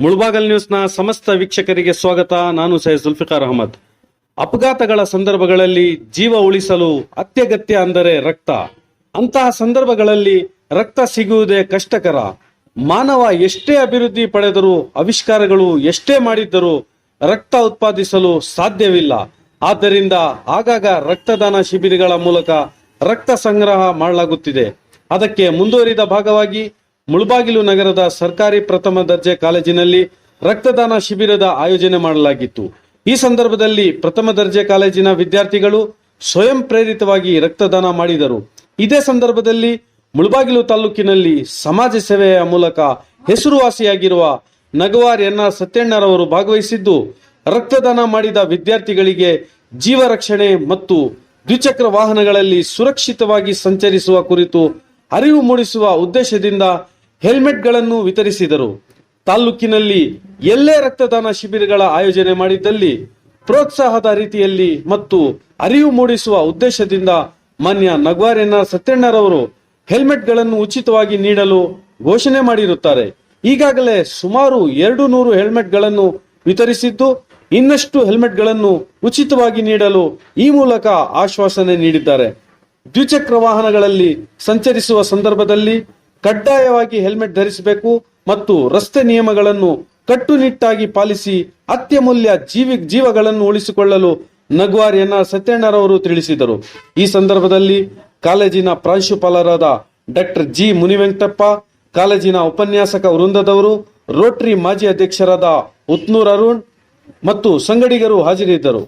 ಮುಳುಬಾಗಲ್ ನ್ಯೂಸ್ನ ಸಮಸ್ತ ವೀಕ್ಷಕರಿಗೆ ಸ್ವಾಗತ. ನಾನು ಸೈಯದ್ ಜುಲ್ಫಿಕಾರ್ ಅಹಮದ್. ಅಪಘಾತಗಳ ಸಂದರ್ಭಗಳಲ್ಲಿ ಜೀವ ಉಳಿಸಲು ಅತ್ಯಗತ್ಯ ಅಂದರೆ ರಕ್ತ. ಅಂತಹ ಸಂದರ್ಭಗಳಲ್ಲಿ ರಕ್ತ ಸಿಗುವುದೇ ಕಷ್ಟಕರ. ಮಾನವ ಎಷ್ಟೇ ಅಭಿವೃದ್ಧಿ ಪಡೆದರೂ, ಆವಿಷ್ಕಾರಗಳು ಎಷ್ಟೇ ಮಾಡಿದ್ದರೂ ರಕ್ತ ಉತ್ಪಾದಿಸಲು ಸಾಧ್ಯವಿಲ್ಲ. ಆದ್ದರಿಂದ ಆಗಾಗ ರಕ್ತದಾನ ಶಿಬಿರಗಳ ಮೂಲಕ ರಕ್ತ ಸಂಗ್ರಹ ಮಾಡಲಾಗುತ್ತಿದೆ. ಅದಕ್ಕೆ ಮುಂದುವರಿದ ಭಾಗವಾಗಿ ಮುಳಬಾಗಿಲು ನಗರದ ಸರ್ಕಾರಿ ಪ್ರಥಮ ದರ್ಜೆ ಕಾಲೇಜಿನಲ್ಲಿ ರಕ್ತದಾನ ಶಿಬಿರದ ಆಯೋಜನೆ ಮಾಡಲಾಗಿತ್ತು. ಈ ಸಂದರ್ಭದಲ್ಲಿ ಪ್ರಥಮ ದರ್ಜೆ ಕಾಲೇಜಿನ ವಿದ್ಯಾರ್ಥಿಗಳು ಸ್ವಯಂ ಪ್ರೇರಿತವಾಗಿ ರಕ್ತದಾನ ಮಾಡಿದರು. ಇದೇ ಸಂದರ್ಭದಲ್ಲಿ ಮುಳಬಾಗಿಲು ತಾಲೂಕಿನಲ್ಲಿ ಸಮಾಜ ಸೇವೆಯ ಮೂಲಕ ಹೆಸರುವಾಸಿಯಾಗಿರುವ ನಗವಾರ್ ಎನ್ ಸತ್ಯಣ್ಣರವರು ಭಾಗವಹಿಸಿದ್ದು, ರಕ್ತದಾನ ಮಾಡಿದ ವಿದ್ಯಾರ್ಥಿಗಳಿಗೆ ಜೀವ ರಕ್ಷಣೆ ಮತ್ತು ದ್ವಿಚಕ್ರ ವಾಹನಗಳಲ್ಲಿ ಸುರಕ್ಷಿತವಾಗಿ ಸಂಚರಿಸುವ ಕುರಿತು ಅರಿವು ಮೂಡಿಸುವ ಉದ್ದೇಶದಿಂದ ಹೆಲ್ಮೆಟ್ಗಳನ್ನು ವಿತರಿಸಿದರು. ತಾಲ್ಲೂಕಿನಲ್ಲಿ ಎಲ್ಲೇ ರಕ್ತದಾನ ಶಿಬಿರಗಳ ಆಯೋಜನೆ ಮಾಡಿದ್ದಲ್ಲಿ ಪ್ರೋತ್ಸಾಹದ ರೀತಿಯಲ್ಲಿ ಮತ್ತು ಅರಿವು ಮೂಡಿಸುವ ಉದ್ದೇಶದಿಂದ ಮಾನ್ಯ ನಗವಾರೇನ ಸತ್ಯಣ್ಣರವರು ಹೆಲ್ಮೆಟ್ಗಳನ್ನು ಉಚಿತವಾಗಿ ನೀಡಲು ಘೋಷಣೆ ಮಾಡಿರುತ್ತಾರೆ. ಈಗಾಗಲೇ ಸುಮಾರು ಎರಡು ನೂರು ಹೆಲ್ಮೆಟ್ಗಳನ್ನು ವಿತರಿಸಿದ್ದು, ಇನ್ನಷ್ಟು ಹೆಲ್ಮೆಟ್ಗಳನ್ನು ಉಚಿತವಾಗಿ ನೀಡಲು ಈ ಮೂಲಕ ಆಶ್ವಾಸನೆ ನೀಡಿದ್ದಾರೆ. ದ್ವಿಚಕ್ರ ವಾಹನಗಳಲ್ಲಿ ಸಂಚರಿಸುವ ಸಂದರ್ಭದಲ್ಲಿ ಕಡ್ಡಾಯವಾಗಿ ಹೆಲ್ಮೆಟ್ ಧರಿಸಬೇಕು ಮತ್ತು ರಸ್ತೆ ನಿಯಮಗಳನ್ನು ಕಟ್ಟುನಿಟ್ಟಾಗಿ ಪಾಲಿಸಿ ಅತ್ಯಮೂಲ್ಯ ಜೀವಿ ಜೀವಗಳನ್ನು ಉಳಿಸಿಕೊಳ್ಳಲು ನಗ್ವಾರ್ ಎನ್ ಆರ್ ಸತ್ಯಣ್ಣರವರು ತಿಳಿಸಿದರು. ಈ ಸಂದರ್ಭದಲ್ಲಿ ಕಾಲೇಜಿನ ಪ್ರಾಂಶುಪಾಲರಾದ ಡಾಕ್ಟರ್ ಜಿ ಮುನಿವೆಂಕಟಪ್ಪ, ಕಾಲೇಜಿನ ಉಪನ್ಯಾಸಕ ವೃಂದದವರು, ರೋಟರಿ ಮಾಜಿ ಅಧ್ಯಕ್ಷರಾದ ಉತ್ನೂರ್ ಅರುಣ್ ಮತ್ತು ಸಂಗಡಿಗರು ಹಾಜರಿದ್ದರು.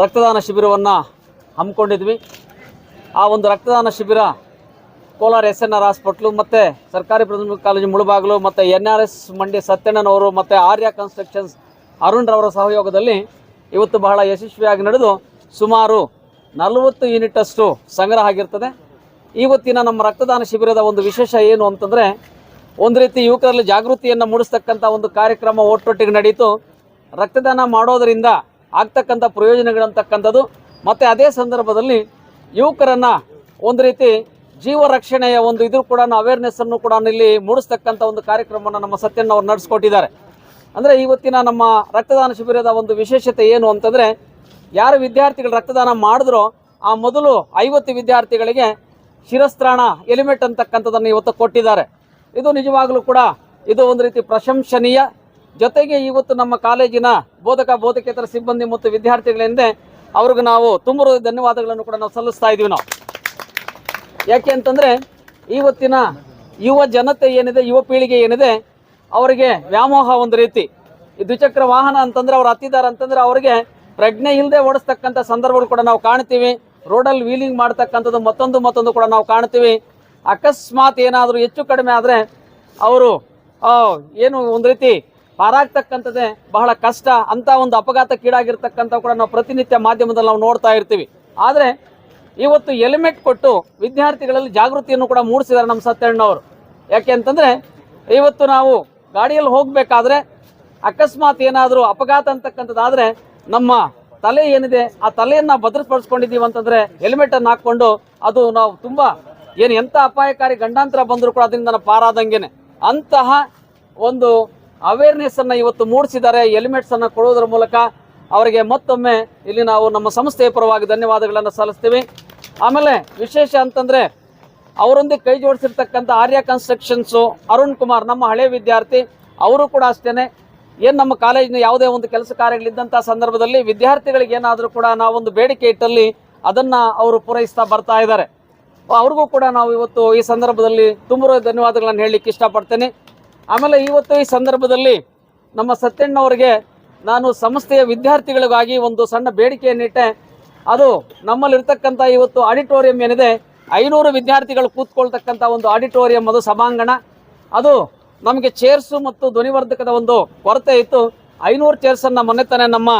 ರಕ್ತದಾನ ಶಿಬಿರವನ್ನು ಹಮ್ಮಿಕೊಂಡಿದ್ವಿ. ಆ ಒಂದು ರಕ್ತದಾನ ಶಿಬಿರ Kolar S N R hospital ಮತ್ತು ಸರ್ಕಾರಿ ಪ್ರಾಥಮಿಕ ಕಾಲೇಜು ಮುಳುಬಾಗಿಲು ಮತ್ತು ಎನ್ ಆರ್ ಎಸ್ ಮಂಡಿ ಸತ್ಯಣ್ಣನವರು ಮತ್ತು ಆರ್ಯ ಕನ್ಸ್ಟ್ರಕ್ಷನ್ಸ್ ಅರುಣ್ ರವರ ಸಹಯೋಗದಲ್ಲಿ ಇವತ್ತು ಬಹಳ ಯಶಸ್ವಿಯಾಗಿ ನಡೆದು ಸುಮಾರು ನಲವತ್ತು ಯೂನಿಟಷ್ಟು ಸಂಗ್ರಹ ಆಗಿರ್ತದೆ. ಇವತ್ತಿನ ನಮ್ಮ ರಕ್ತದಾನ ಶಿಬಿರದ ಒಂದು ವಿಶೇಷ ಏನು ಅಂತಂದರೆ ಒಂದು ರೀತಿ ಯುವಕರಲ್ಲಿ ಜಾಗೃತಿಯನ್ನು ಮೂಡಿಸ್ತಕ್ಕಂಥ ಒಂದು ಕಾರ್ಯಕ್ರಮ ಒಟ್ಟೊಟ್ಟಿಗೆ ನಡೀತು ರಕ್ತದಾನ ಮಾಡೋದರಿಂದ ಆಗ್ತಕ್ಕಂಥ ಪ್ರಯೋಜನಗಳಂತಕ್ಕಂಥದ್ದು. ಮತ್ತು ಅದೇ ಸಂದರ್ಭದಲ್ಲಿ ಯುವಕರನ್ನು ಒಂದು ರೀತಿ ಜೀವ ರಕ್ಷಣೆಯ ಒಂದು ಇದು ಕೂಡ ಅವೇರ್ನೆಸ್ಸನ್ನು ಕೂಡ ಇಲ್ಲಿ ಮೂಡಿಸ್ತಕ್ಕಂಥ ಒಂದು ಕಾರ್ಯಕ್ರಮವನ್ನು ನಮ್ಮ ಸತ್ಯಣ್ಣ ಅವರು ನಡೆಸ್ಕೊಟ್ಟಿದ್ದಾರೆ. ಅಂದರೆ ಇವತ್ತಿನ ನಮ್ಮ ರಕ್ತದಾನ ಶಿಬಿರದ ಒಂದು ವಿಶೇಷತೆ ಏನು ಅಂತಂದರೆ, ಯಾರು ವಿದ್ಯಾರ್ಥಿಗಳು ರಕ್ತದಾನ ಮಾಡಿದ್ರೋ ಆ ಮೊದಲು ಐವತ್ತು ವಿದ್ಯಾರ್ಥಿಗಳಿಗೆ ಶಿರಸ್ತ್ರಾಣ ಎಲಿಮೆಂಟ್ ಅಂತಕ್ಕಂಥದ್ದನ್ನು ಇವತ್ತು ಕೊಟ್ಟಿದ್ದಾರೆ. ಇದು ನಿಜವಾಗಲೂ ಕೂಡ ಇದು ಒಂದು ರೀತಿ ಪ್ರಶಂಸನೀಯ ಜೊತೆಗೆ ಇವತ್ತು ನಮ್ಮ ಕಾಲೇಜಿನ ಬೋಧಕ ಬೋಧಕೇತರ ಸಿಬ್ಬಂದಿ ಮತ್ತು ವಿದ್ಯಾರ್ಥಿಗಳಿಂದ ಅವ್ರಿಗೆ ನಾವು ತುಂಬರು ಧನ್ಯವಾದಗಳನ್ನು ಕೂಡ ನಾವು ಸಲ್ಲಿಸ್ತಾ ಇದೀವಿ ನಾವು. ಯಾಕೆ ಅಂತಂದ್ರೆ ಇವತ್ತಿನ ಯುವ ಜನತೆ ಏನಿದೆ, ಯುವ ಪೀಳಿಗೆ ಏನಿದೆ, ಅವರಿಗೆ ವ್ಯಾಮೋಹ ಒಂದು ರೀತಿ. ಈ ದ್ವಿಚಕ್ರ ವಾಹನ ಅಂತಂದ್ರೆ ಅವ್ರು ಹತ್ತಿದ್ದಾರೆ ಅಂತಂದ್ರೆ ಅವರಿಗೆ ಪ್ರಜ್ಞೆ ಇಲ್ಲದೆ ಓಡಿಸ್ತಕ್ಕಂಥ ಸಂದರ್ಭಗಳು ಕೂಡ ನಾವು ಕಾಣ್ತೀವಿ. ರೋಡಲ್ಲಿ ವೀಲಿಂಗ್ ಮಾಡ್ತಕ್ಕಂಥದ್ದು ಮತ್ತೊಂದು ಮತ್ತೊಂದು ಕೂಡ ನಾವು ಕಾಣ್ತೀವಿ. ಅಕಸ್ಮಾತ್ ಏನಾದರೂ ಹೆಚ್ಚು ಕಡಿಮೆ ಆದರೆ ಅವರು ಏನು ಒಂದು ರೀತಿ ಪಾರಾಗ್ತಕ್ಕಂಥದ್ದೇ ಬಹಳ ಕಷ್ಟ ಅಂತ ಒಂದು ಅಪಘಾತಕ್ಕೀಡಾಗಿರ್ತಕ್ಕಂಥ ಕೂಡ ನಾವು ಪ್ರತಿನಿತ್ಯ ಮಾಧ್ಯಮದಲ್ಲಿ ನಾವು ನೋಡ್ತಾ ಇರ್ತೀವಿ. ಆದರೆ ಇವತ್ತು ಹೆಲ್ಮೆಟ್ ಕೊಟ್ಟು ವಿದ್ಯಾರ್ಥಿಗಳಲ್ಲಿ ಜಾಗೃತಿಯನ್ನು ಕೂಡ ಮೂಡಿಸಿದ್ದಾರೆ ನಮ್ಮ ಸತ್ಯಣ್ಣವರು ಯಾಕೆ ಅಂತಂದರೆ ಇವತ್ತು ನಾವು ಗಾಡಿಯಲ್ಲಿ ಹೋಗಬೇಕಾದ್ರೆ ಅಕಸ್ಮಾತ್ ಏನಾದರೂ ಅಪಘಾತ ಅಂತಕ್ಕಂಥದ್ದಾದರೆ ನಮ್ಮ ತಲೆ ಏನಿದೆ, ಆ ತಲೆಯನ್ನು ಭದ್ರಪಡಿಸ್ಕೊಂಡಿದ್ದೀವಿ ಅಂತಂದರೆ ಹೆಲ್ಮೆಟನ್ನು ಹಾಕ್ಕೊಂಡು ಅದು ನಾವು ತುಂಬ ಏನು ಎಂಥ ಅಪಾಯಕಾರಿ ಗಂಡಾಂತರ ಬಂದರೂ ಕೂಡ ಅದರಿಂದ ನಾವು ಪಾರಾದಂಗೆನೆ. ಅಂತಹ ಒಂದು ಅವೇರ್ನೆಸ್ ಅನ್ನ ಇವತ್ತು ಮೂಡಿಸಿದ್ದಾರೆ ಹೆಲ್ಮೆಟ್ಸ್ ಅನ್ನ ಕೊಡೋದ್ರ ಮೂಲಕ ಅವರಿಗೆ ಮತ್ತೊಮ್ಮೆ ಇಲ್ಲಿ ನಾವು ನಮ್ಮ ಸಂಸ್ಥೆಯ ಪರವಾಗಿ ಧನ್ಯವಾದಗಳನ್ನು ಸಲ್ಲಿಸ್ತೀವಿ. ಆಮೇಲೆ ವಿಶೇಷ ಅಂತಂದ್ರೆ ಅವರೊಂದಿಗೆ ಕೈ ಜೋಡಿಸಿರ್ತಕ್ಕಂಥ ಆರ್ಯ ಕನ್ಸ್ಟ್ರಕ್ಷನ್ಸು ಅರುಣ್ ಕುಮಾರ್, ನಮ್ಮ ಹಳೆ ವಿದ್ಯಾರ್ಥಿ, ಅವರು ಕೂಡ ಅಷ್ಟೇನೆ. ಏನು ನಮ್ಮ ಕಾಲೇಜಿನ ಯಾವುದೇ ಒಂದು ಕೆಲಸ ಕಾರ್ಯಗಳಿದ್ದಂಥ ಸಂದರ್ಭದಲ್ಲಿ ವಿದ್ಯಾರ್ಥಿಗಳಿಗೆ ಏನಾದರೂ ಕೂಡ ನಾವೊಂದು ಬೇಡಿಕೆ ಇಟ್ಟಲ್ಲಿ ಅದನ್ನ ಅವರು ಪೂರೈಸ್ತಾ ಬರ್ತಾ ಇದ್ದಾರೆ. ಅವ್ರಿಗೂ ಕೂಡ ನಾವು ಇವತ್ತು ಈ ಸಂದರ್ಭದಲ್ಲಿ ತುಂಬ ಧನ್ಯವಾದಗಳನ್ನು ಹೇಳಲಿಕ್ಕೆ ಇಷ್ಟಪಡ್ತೇನೆ. ಆಮೇಲೆ ಇವತ್ತು ಈ ಸಂದರ್ಭದಲ್ಲಿ ನಮ್ಮ ಸತ್ಯಣ್ಣವರಿಗೆ ನಾನು ಸಂಸ್ಥೆಯ ವಿದ್ಯಾರ್ಥಿಗಳಿಗಾಗಿ ಒಂದು ಸಣ್ಣ ಬೇಡಿಕೆಯನ್ನಿಟ್ಟೆ ಅದು ನಮ್ಮಲ್ಲಿರ್ತಕ್ಕಂಥ ಇವತ್ತು ಆಡಿಟೋರಿಯಂ ಏನಿದೆ, ಐನೂರು ವಿದ್ಯಾರ್ಥಿಗಳು ಕೂತ್ಕೊಳ್ತಕ್ಕಂಥ ಒಂದು ಆಡಿಟೋರಿಯಂ, ಅದು ಸಭಾಂಗಣ. ಅದು ನಮಗೆ ಚೇರ್ಸು ಮತ್ತು ಧ್ವನಿವರ್ಧಕದ ಒಂದು ಕೊರತೆ ಇತ್ತು. ಐನೂರು ಚೇರ್ಸನ್ನು ಮೊನ್ನೆ ತಾನೇ ನಮ್ಮ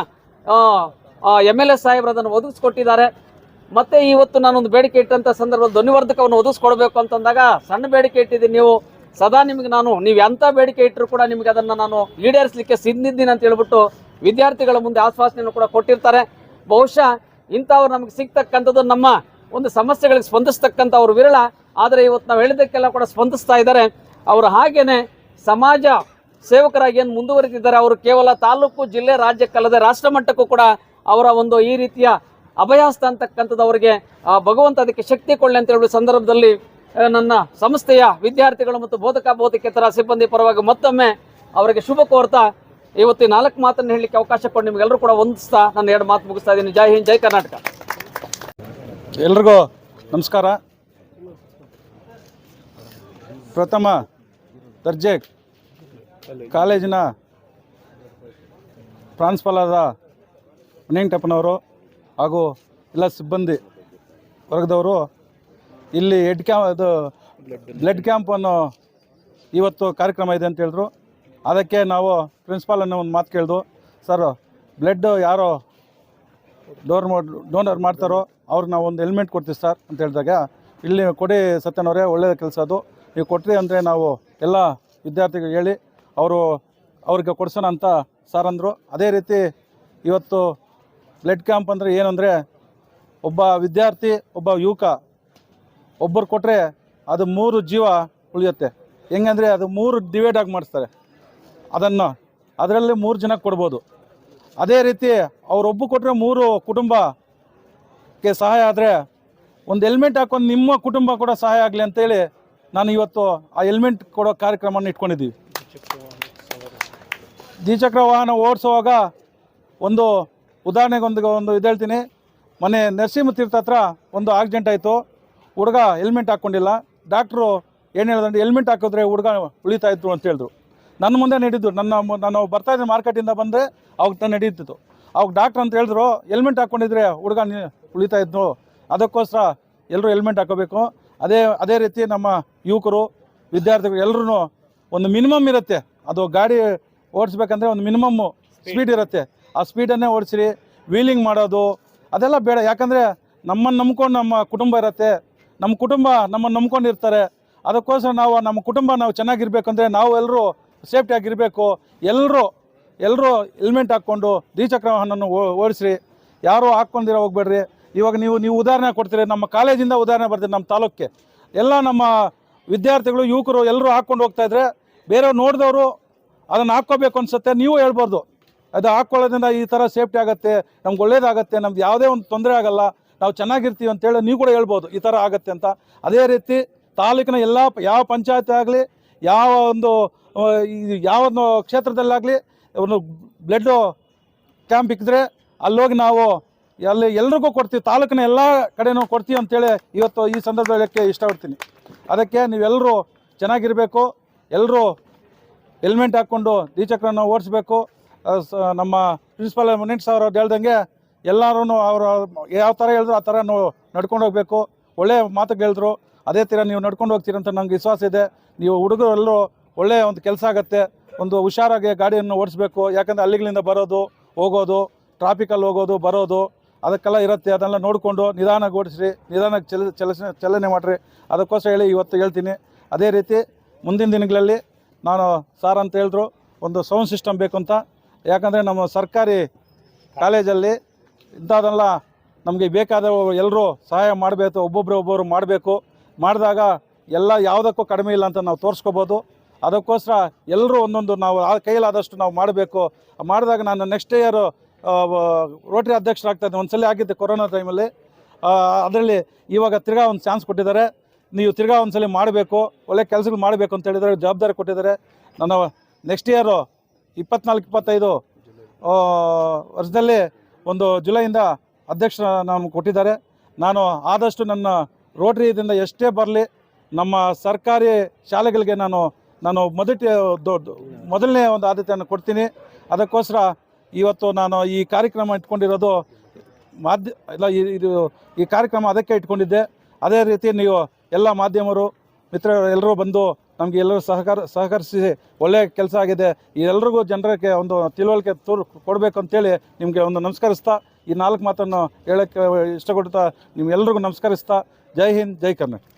ಎಂ ಎಲ್ ಎ ಸಾಹೇಬ್ರು ಅದನ್ನು ಒದಗಿಸ್ಕೊಟ್ಟಿದ್ದಾರೆ. ಮತ್ತೆ ಇವತ್ತು ನಾನೊಂದು ಬೇಡಿಕೆ ಇಟ್ಟಂಥ ಸಂದರ್ಭದಲ್ಲಿ ಧ್ವನಿವರ್ಧಕವನ್ನು ಒದಗಿಸ್ಕೊಡ್ಬೇಕು ಅಂತಂದಾಗ ಸಣ್ಣ ಬೇಡಿಕೆ ಇಟ್ಟಿದ್ದೀನಿ ನೀವು. ಸದಾ ನಿಮಗೆ ನಾನು, ನೀವು ಎಂಥ ಬೇಡಿಕೆ ಇಟ್ಟರು ಕೂಡ ನಿಮಗೆ ಅದನ್ನು ನಾನು ಈಡೇರಿಸಲಿಕ್ಕೆ ಸಿದ್ಧಿದ್ದೀನಿ ಅಂತ ಹೇಳ್ಬಿಟ್ಟು ವಿದ್ಯಾರ್ಥಿಗಳ ಮುಂದೆ ಆಶ್ವಾಸನೆಯನ್ನು ಕೂಡ ಕೊಟ್ಟಿರ್ತಾರೆ. ಬಹುಶಃ ಇಂಥವ್ರು ನಮಗೆ ಸಿಗ್ತಕ್ಕಂಥದ್ದು ನಮ್ಮ ಒಂದು ಸಮಸ್ಯೆಗಳಿಗೆ ಸ್ಪಂದಿಸ್ತಕ್ಕಂಥ ಅವರು ವಿರಳ. ಆದರೆ ಇವತ್ತು ನಾವು ಹೇಳಿದ್ದಕ್ಕೆಲ್ಲ ಕೂಡ ಸ್ಪಂದಿಸ್ತಾ ಇದ್ದಾರೆ. ಅವರು ಹಾಗೇನೆ ಸಮಾಜ ಸೇವಕರಾಗಿ ಏನು ಮುಂದುವರಿತಿದ್ದಾರೆ ಅವರು ಕೇವಲ ತಾಲೂಕು, ಜಿಲ್ಲೆ, ರಾಜ್ಯಕ್ಕಲ್ಲದೆ ರಾಷ್ಟ್ರ ಮಟ್ಟಕ್ಕೂ ಕೂಡ ಅವರ ಒಂದು ಈ ರೀತಿಯ ಅಭಯಾಸ್ತ ಅಂತಕ್ಕಂಥದ್ದು ಅವರಿಗೆ ಭಗವಂತ ಅದಕ್ಕೆ ಶಕ್ತಿ ಕೊಡಲಿ ಅಂತ ಹೇಳುವ ಸಂದರ್ಭದಲ್ಲಿ ನನ್ನ ಸಂಸ್ಥೆಯ ವಿದ್ಯಾರ್ಥಿಗಳು ಮತ್ತು ಬೋಧಕ ಬೋಧಕೇತರ ಸಿಬ್ಬಂದಿ ಪರವಾಗಿ ಮತ್ತೊಮ್ಮೆ ಅವರಿಗೆ ಶುಭ ಕೋರ್ತಾ. ಇವತ್ತು ನಾಲ್ಕು ಮಾತನ್ನು ಹೇಳಲಿಕ್ಕೆ ಅವಕಾಶ ಕೊಟ್ಟು ನಿಮಗೆಲ್ಲರೂ ಕೂಡ ಹೊಂದಿಸ್ತಾ ನಾನು ಎರಡು ಮಾತು ಮುಗಿಸ್ತಾ ಇದ್ದೀನಿ. ಜೈ ಹಿಂದ್, ಜೈ ಕರ್ನಾಟಕ. ಎಲ್ರಿಗೂ ನಮಸ್ಕಾರ. ಪ್ರಥಮ ದರ್ಜೆ ಕಾಲೇಜಿನ ಪ್ರಾನ್ಸಿಪಾಲಾದ ವೆಂಕಟಪ್ಪನವರು ಹಾಗೂ ಎಲ್ಲ ಸಿಬ್ಬಂದಿ ವರ್ಗದವರು ಇಲ್ಲಿ ಹೆಡ್ ಕ್ಯಾಂಪ್ ಅದು ಬ್ಲಡ್ ಕ್ಯಾಂಪನ್ನು ಇವತ್ತು ಕಾರ್ಯಕ್ರಮ ಇದೆ ಅಂತ ಹೇಳಿದ್ರು. ಅದಕ್ಕೆ ನಾವು ಪ್ರಿನ್ಸಿಪಾಲನ್ನು ಒಂದು ಮಾತು ಕೇಳಿದ್ವು ಸರ್ ಬ್ಲಡ್ ಯಾರೋ ಡೋರ್ ಡೋನರ್ ಮಾಡ್ತಾರೋ ಅವ್ರಿಗೆ ನಾವು ಒಂದು ಹೆಲ್ಮೆಟ್ ಕೊಡ್ತೀವಿ ಸರ್ ಅಂತ ಹೇಳಿದಾಗ, ಇಲ್ಲಿ ಕೊಡಿ ಸತ್ಯನವರೇ ಒಳ್ಳೆಯ ಕೆಲಸ ಅದು. ನೀವು ಕೊಟ್ರಿ ಅಂದರೆ ನಾವು ಎಲ್ಲ ವಿದ್ಯಾರ್ಥಿಗಳು ಹೇಳಿ ಅವರು ಅವ್ರಿಗೆ ಕೊಡ್ಸೋಣ ಅಂತ ಸರ್ ಅಂದರು. ಅದೇ ರೀತಿ ಇವತ್ತು ಬ್ಲಡ್ ಕ್ಯಾಂಪ್ ಅಂದರೆ ಏನು ಅಂದರೆ ಒಬ್ಬ ವಿದ್ಯಾರ್ಥಿ, ಒಬ್ಬ ಯುವಕ ಒಬ್ಬರು ಕೊಟ್ಟರೆ ಅದು ಮೂರು ಜೀವ ಉಳಿಯುತ್ತೆ. ಹೆಂಗಂದರೆ ಅದು ಮೂರು ಡಿವೈಡ್ ಆಗಿ ಮಾಡಿಸ್ತಾರೆ. ಅದನ್ನು ಅದರಲ್ಲಿ ಮೂರು ಜನ ಕೊಡ್ಬೋದು. ಅದೇ ರೀತಿ ಅವರೊಬ್ಬ ಕೊಟ್ಟರೆ ಮೂರು ಕುಟುಂಬಕ್ಕೆ ಸಹಾಯ ಆದರೆ ಒಂದು ಹೆಲ್ಮೆಟ್ ಹಾಕೊಂಡು ನಿಮ್ಮ ಕುಟುಂಬ ಕೂಡ ಸಹಾಯ ಆಗಲಿ ಅಂತೇಳಿ ನಾನು ಇವತ್ತು ಆ ಹೆಲ್ಮೆಟ್ ಕೊಡೋ ಕಾರ್ಯಕ್ರಮವನ್ನು ಇಟ್ಕೊಂಡಿದ್ದೀವಿ. ದ್ವಿಚಕ್ರ ವಾಹನ ಓಡಿಸುವಾಗ ಒಂದು ಉದಾಹರಣೆಗೆ ಒಂದು ಇದು ಹೇಳ್ತೀನಿ. ಮೊನ್ನೆ ನರಸಿಂಹ ತೀರ್ಥ ಹತ್ರ ಒಂದು ಆಕ್ಸಿಡೆಂಟ್ ಆಯಿತು. ಹುಡುಗ ಹೆಲ್ಮೆಟ್ ಹಾಕ್ಕೊಂಡಿಲ್ಲ ಡಾಕ್ಟ್ರು ಏನು ಹೇಳಿದ್ರೆ ಹೆಲ್ಮೆಟ್ ಹಾಕಿದ್ರೆ ಹುಡುಗ ಉಳಿತಾ ಇದ್ರು ಅಂತ ಹೇಳಿದ್ರು. ನನ್ನ ಮುಂದೆ ನಡೀತು ನನ್ನ ನಾನು ಬರ್ತಾ ಇದ್ದೆ ಮಾರ್ಕೆಟಿಂದ ಬಂದರೆ ಅವಾಗ ನಾನು ನಡೀತಿತ್ತು. ಅವಾಗ ಡಾಕ್ಟ್ರ್ ಅಂತ ಹೇಳಿದ್ರು ಹೆಲ್ಮೆಟ್ ಹಾಕ್ಕೊಂಡಿದ್ರೆ ಹುಡುಗ ನಿ- ಉಳಿತಾ ಇದ್ದು ಅದಕ್ಕೋಸ್ಕರ ಎಲ್ಲರೂ ಹೆಲ್ಮೆಟ್ ಹಾಕೋಬೇಕು. ಅದೇ ಅದೇ ರೀತಿ ನಮ್ಮ ಯುವಕರು ವಿದ್ಯಾರ್ಥಿಗಳು ಎಲ್ಲರೂ ಒಂದು ಮಿನಿಮಮ್ ಇರುತ್ತೆ. ಅದು ಗಾಡಿ ಓಡಿಸ್ಬೇಕಂದ್ರೆ ಒಂದು ಮಿನಿಮಮ್ಮು ಸ್ಪೀಡ್ ಇರುತ್ತೆ. ಆ ಸ್ಪೀಡನ್ನೇ ಓಡಿಸ್ರಿ. ವೀಲಿಂಗ್ ಮಾಡೋದು ಅದೆಲ್ಲ ಬೇಡ. ಯಾಕಂದರೆ ನಮ್ಮನ್ನು ನಂಬ್ಕೊಂಡು ನಮ್ಮ ಕುಟುಂಬ ಇರುತ್ತೆ. ನಮ್ಮ ಕುಟುಂಬ ನಮ್ಮನ್ನು ನಂಬ್ಕೊಂಡಿರ್ತಾರೆ. ಅದಕ್ಕೋಸ್ಕರ ನಾವು ನಮ್ಮ ಕುಟುಂಬ ನಾವು ಚೆನ್ನಾಗಿರ್ಬೇಕಂದ್ರೆ ನಾವು ಎಲ್ಲರೂ ಸೇಫ್ಟಿ ಆಗಿರಬೇಕು. ಎಲ್ಲರೂ ಎಲ್ಲರೂ ಹೆಲ್ಮೆಟ್ ಹಾಕ್ಕೊಂಡು ದ್ವಿಚಕ್ರ ವಾಹನವನ್ನು ಓಡಿಸ್ರಿ. ಯಾರೂ ಹಾಕ್ಕೊಂಡಿರೋ ಹೋಗ್ಬೇಡ್ರಿ. ಇವಾಗ ನೀವು ನೀವು ಉದಾಹರಣೆ ಕೊಡ್ತೀರಿ. ನಮ್ಮ ಕಾಲೇಜಿಂದ ಉದಾಹರಣೆ ಬರ್ತೀರಿ ನಮ್ಮ ತಾಲೂಕಿಗೆ. ಎಲ್ಲ ನಮ್ಮ ವಿದ್ಯಾರ್ಥಿಗಳು, ಯುವಕರು ಎಲ್ಲರೂ ಹಾಕ್ಕೊಂಡು ಹೋಗ್ತಾಯಿದ್ರೆ ಬೇರೆಯವ್ರು ನೋಡಿದವರು ಅದನ್ನು ಹಾಕ್ಕೋಬೇಕು ಅನ್ಸುತ್ತೆ. ನೀವು ಹೇಳ್ಬಾರ್ದು. ಅದು ಹಾಕ್ಕೊಳ್ಳೋದ್ರಿಂದ ಈ ಥರ ಸೇಫ್ಟಿ ಆಗುತ್ತೆ, ನಮ್ಗೆ ಒಳ್ಳೇದಾಗತ್ತೆ, ನಮ್ದು ಯಾವುದೇ ಒಂದು ತೊಂದರೆ ಆಗಲ್ಲ. ನಾವು ಚೆನ್ನಾಗಿರ್ತೀವಿ ಅಂತೇಳಿ ನೀವು ಕೂಡ ಹೇಳ್ಬೋದು, ಈ ಥರ ಆಗುತ್ತೆ ಅಂತ. ಅದೇ ರೀತಿ ತಾಲೂಕಿನ ಎಲ್ಲ ಯಾವ ಪಂಚಾಯತ್ ಆಗಲಿ, ಯಾವ ಒಂದು ಯಾವ ಕ್ಷೇತ್ರದಲ್ಲಾಗಲಿ ಒಂದು ಬ್ಲಡ್ಡು ಕ್ಯಾಂಪ್ ಇಕ್ಕಿದ್ರೆ ಅಲ್ಲೋಗಿ ನಾವು ಅಲ್ಲಿ ಎಲ್ರಿಗೂ ಕೊಡ್ತೀವಿ, ತಾಲೂಕಿನ ಎಲ್ಲ ಕಡೆನೂ ಕೊಡ್ತೀವಿ ಅಂತೇಳಿ ಇವತ್ತು ಈ ಸಂದರ್ಭದಲ್ಲಿ ಹೇಳಕ್ಕೆ ಇಷ್ಟಪಡ್ತೀನಿ. ಅದಕ್ಕೆ ನೀವೆಲ್ಲರೂ ಚೆನ್ನಾಗಿರಬೇಕು ಎಲ್ಲರೂ ಹೆಲ್ಮೆಟ್ ಹಾಕ್ಕೊಂಡು ದ್ವಿಚಕ್ರನ ಓಡಿಸ್ಬೇಕು. ನಮ್ಮ ಪ್ರಿನ್ಸಿಪಾಲ್ ಮುನೀಟ್ ಸರ್ ಅವ್ರು ಹೇಳ್ದಂಗೆ ಎಲ್ಲರೂ ಅವರು ಯಾವ ಥರ ಹೇಳಿದ್ರು ಆ ಥರ ನಾವು ನಡ್ಕೊಂಡು ಹೋಗಬೇಕು. ಒಳ್ಳೆಯ ಮಾತು ಹೇಳಿದ್ರು. ಅದೇ ಥರ ನೀವು ನಡ್ಕೊಂಡು ಹೋಗ್ತೀರಂತ ನಂಗೆ ವಿಶ್ವಾಸ ಇದೆ. ನೀವು ಹುಡುಗರೆಲ್ಲರೂ ಒಳ್ಳೆಯ ಒಂದು ಕೆಲಸ ಆಗುತ್ತೆ. ಒಂದು ಹುಷಾರಾಗಿ ಗಾಡಿಯನ್ನು ಓಡಿಸ್ಬೇಕು. ಯಾಕಂದರೆ ಅಲ್ಲಿಗಳಿಂದ ಬರೋದು, ಹೋಗೋದು ಟ್ರಾಫಿಕಲ್ಲಿ ಹೋಗೋದು, ಬರೋದು, ಅದಕ್ಕೆಲ್ಲ ಇರುತ್ತೆ. ಅದನ್ನೆಲ್ಲ ನೋಡಿಕೊಂಡು ನಿಧಾನಕ್ಕೆ ಓಡಿಸ್ರಿ. ನಿಧಾನಕ್ಕೆ ಚಲ ಚಲನೆ ಚಲನೆ ಮಾಡಿರಿ. ಅದಕ್ಕೋಸ್ಕರ ಹೇಳಿ ಇವತ್ತು ಹೇಳ್ತೀನಿ. ಅದೇ ರೀತಿ ಮುಂದಿನ ದಿನಗಳಲ್ಲಿ ನಾನು ಸಾರ್ ಅಂತ ಹೇಳಿದ್ರು, ಒಂದು ಸೌಂಡ್ ಸಿಸ್ಟಮ್ ಬೇಕು ಅಂತ ಯಾಕಂದರೆ ನಮ್ಮ ಸರ್ಕಾರಿ ಕಾಲೇಜಲ್ಲಿ ಇಂಥದ್ದೆಲ್ಲ ನಮಗೆ ಬೇಕಾದ ಎಲ್ಲರೂ ಸಹಾಯ ಮಾಡಬೇಕು ಒಬ್ಬೊಬ್ಬರು ಒಬ್ಬೊಬ್ಬರು ಮಾಡಬೇಕು. ಮಾಡಿದಾಗ ಎಲ್ಲ ಯಾವುದಕ್ಕೂ ಕಡಿಮೆ ಇಲ್ಲ ಅಂತ ನಾವು ತೋರಿಸ್ಕೋಬೋದು. ಅದಕ್ಕೋಸ್ಕರ ಎಲ್ಲರೂ ಒಂದೊಂದು ನಾವು ಆ ಕೈಲಾದಷ್ಟು ನಾವು ಮಾಡಬೇಕು. ಮಾಡಿದಾಗ ನಾನು ನೆಕ್ಸ್ಟ್ ಇಯರು ರೋಟರಿ ಅಧ್ಯಕ್ಷರಾಗ್ತಾಯಿದ್ದೆ ಒಂದು ಸಲ ಆಗಿದ್ದೆ ಕೊರೋನಾ ಟೈಮಲ್ಲಿ ಅದರಲ್ಲಿ ಇವಾಗ ತಿರ್ಗಾ ಒಂದು ಚಾನ್ಸ್ ಕೊಟ್ಟಿದ್ದಾರೆ. ನೀವು ತಿರ್ಗಾ ಒಂದು ಸಲ ಮಾಡಬೇಕು. ಒಳ್ಳೆ ಕೆಲಸಗಳು ಮಾಡಬೇಕು ಅಂತ ಹೇಳಿದರೆ ಜವಾಬ್ದಾರಿ ಕೊಟ್ಟಿದ್ದಾರೆ. ನಾನು ನೆಕ್ಸ್ಟ್ ಇಯರು ಇಪ್ಪತ್ನಾಲ್ಕು, ಇಪ್ಪತ್ತೈದು ವರ್ಷದಲ್ಲಿ ಒಂದು ಜುಲೈಯಿಂದ ಅಧ್ಯಕ್ಷ ನಮ್ಗೆ ಕೊಟ್ಟಿದ್ದಾರೆ. ನಾನು ಆದಷ್ಟು ನನ್ನ ರೋಟರಿಯಿಂದ ಎಷ್ಟೇ ಬರಲಿ, ನಮ್ಮ ಸರ್ಕಾರಿ ಶಾಲೆಗಳಿಗೆ ನಾನು ನಾನು ಮೊದಟಿ ಮೊದಲನೇ ಒಂದು ಆದ್ಯತೆಯನ್ನು ಕೊಡ್ತೀನಿ. ಅದಕ್ಕೋಸ್ಕರ ಇವತ್ತು ನಾನು ಈ ಕಾರ್ಯಕ್ರಮ ಇಟ್ಕೊಂಡಿರೋದು ಮಾಧ್ಯ, ಇಲ್ಲ ಇದು, ಈ ಕಾರ್ಯಕ್ರಮ ಅದಕ್ಕೆ ಇಟ್ಕೊಂಡಿದ್ದೆ. ಅದೇ ರೀತಿ ನೀವು ಎಲ್ಲ ಮಾಧ್ಯಮರು, ಮಿತ್ರರು, ಎಲ್ಲರೂ ಬಂದು ನಮಗೆ ಎಲ್ಲರೂ ಸಹಕಾರ, ಸಹಕರಿಸಿ ಒಳ್ಳೆಯ ಕೆಲಸ ಆಗಿದೆ. ಈ ಎಲ್ರಿಗೂ ಜನರಿಗೆ ಒಂದು ತಿಳುವಳಿಕೆ ತೋರ್, ಕೊಡಬೇಕು ಅಂತೇಳಿ ನಿಮಗೆ ಒಂದು ನಮಸ್ಕರಿಸ್ತಾ, ಈ ನಾಲ್ಕು ಮಾತನ್ನು ಹೇಳೋಕ್ಕೆ ಇಷ್ಟಪಡ್ತಾ ನಿಮ್ಗೆಲ್ರಿಗೂ ನಮಸ್ಕರಿಸ್ತಾ, ಜೈ ಹಿಂದ್, ಜೈ ಕರ್ನಾಟಕ.